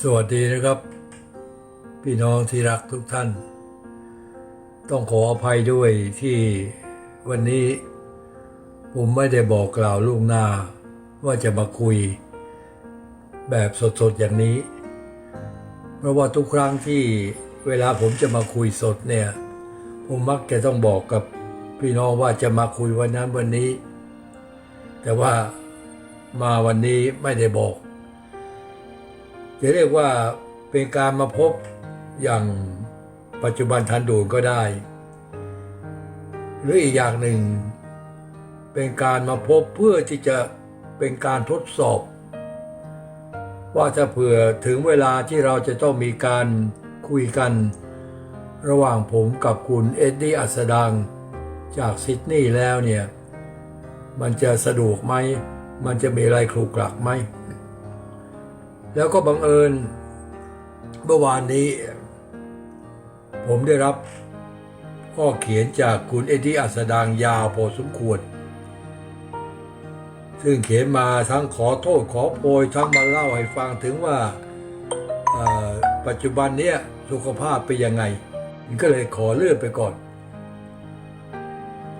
สวัสดีนะครับ พี่น้องที่รักทุกท่าน ต้องขออภัยด้วยที่วันนี้ ผมไม่ได้บอกกล่าวล่วงหน้า ว่าจะมาคุย แบบสดๆอย่างนี้ เพราะว่าทุกครั้งที่เวลาผมจะมาคุยสดเนี่ย ผมมักจะต้องบอกกับพี่น้องว่าจะมาคุยวันนั้นวันนี้ แต่ว่ามาวันนี้ไม่ได้บอก จะเรียกว่าเป็นการมาพบอย่างปัจจุบันทันด่วนก็ได้ หรืออีกอย่างหนึ่ง เป็นการมาพบเพื่อที่จะเป็นการทดสอบ ว่าถ้าเผื่อถึงเวลาที่เราจะต้องมีการคุยกัน ระหว่างผมกับคุณเอ็ดดี้อัสดังจากซิดนีย์แล้วเนี่ย มันจะสะดวกไหม มันจะมีอะไรคลุกคลักไหม แล้วก็บังเอิญเมื่อวานนี้ ผมได้รับข้อเขียนจากคุณเอ็ดดี้อัสดางยาวพอสมควร ซึ่งเขียนมาทั้งขอโทษขอโพยทั้งมาเล่าให้ฟังถึงว่าปัจจุบันเนี้ยสุขภาพเป็นยังไงมันก็เลยขอเลื่อนไปก่อน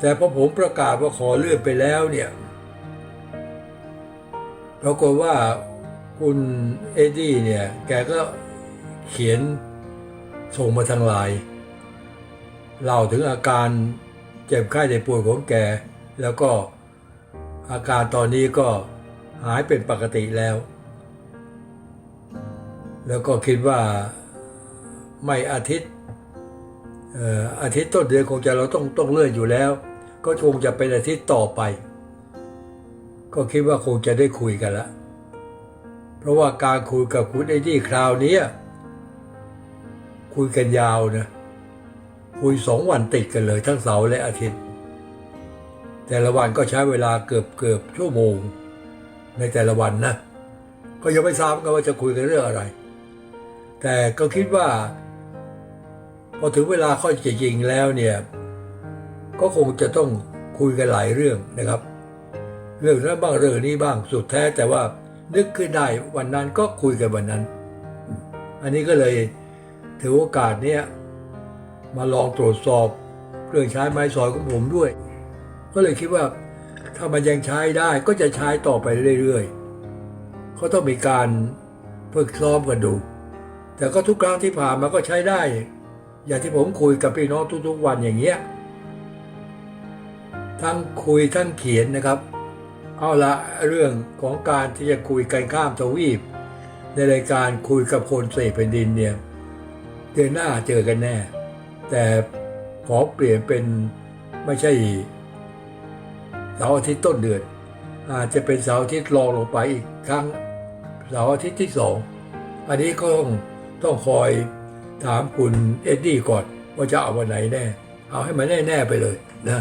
แต่พอผมประกาศว่าขอเลื่อนไปแล้วเนี่ยปรากฏว่า คุณเอ็ดดี้เนี่ย แกก็เขียนส่งมาทางไลน์เล่าถึงอาการเจ็บไข้ได้ป่วยของแก แล้วก็อาการตอนนี้ก็หายเป็นปกติแล้ว แล้วก็คิดว่าไม่อาทิตย์อาทิตย์ต้นเดือนคงจะเราต้องต้องเลื่อนอยู่แล้ว ก็คงจะเป็นอาทิตย์ต่อไป ก็คิดว่าคงจะได้คุยกันและ เพราะว่าการคุยกับคุณไอ้ที่คราวนี้คุยกันยาวนะคุยสองวันติดกันเลยทั้งเสาร์และอาทิตย์ แต่ละวันก็ใช้เวลาเกือบเกือบชั่วโมง ในแต่ละวันนะ ก็ยังไม่ทราบกันว่าจะคุยกันเรื่องอะไร แต่ก็คิดว่า พอถึงเวลาข้อจริงแล้วเนี่ยก็คงจะต้องคุยกันหลายเรื่องนะครับ เรื่องนั้นบ้างเรื่องนี้บ้างสุดแท้แต่ว่า นึกขึ้นได้วันนั้นก็คุยกันวันนั้น อันนี้ก็เลยถือโอกาสเนี้ยมาลองตรวจสอบเครื่องใช้ไม้สอยของผมด้วย ก็เลยคิดว่าถ้ามันยังใช้ได้ก็จะใช้ต่อไปเรื่อยๆเขาต้องมีการฝึกซ้อมกันดู แต่ก็ทุกครั้งที่ผ่านมาก็ใช้ได้ อย่างที่ผมคุยกับพี่น้องทุกๆวันอย่างเงี้ยทั้งคุยทั้งเขียนนะครับ เอาละเรื่องของการที่จะคุยกันข้ามทวีป ในรายการคุยกับคนเสพแผ่นดินเนี่ยเดือนหน้าเจอกันแน่ แต่ขอเปลี่ยนเป็นไม่ใช่เสาร์อาทิตย์ต้นเดือน อาจจะเป็นเสาร์อาทิตย์รองลงไปอีกครั้งเสาร์อาทิตย์ที่สองอันนี้ก็ต้องต้องคอยถามคุณเอ็ดดี้ก่อนว่าจะเอาวันไหนแน่ เอาให้มันแน่ๆไปเลยนะ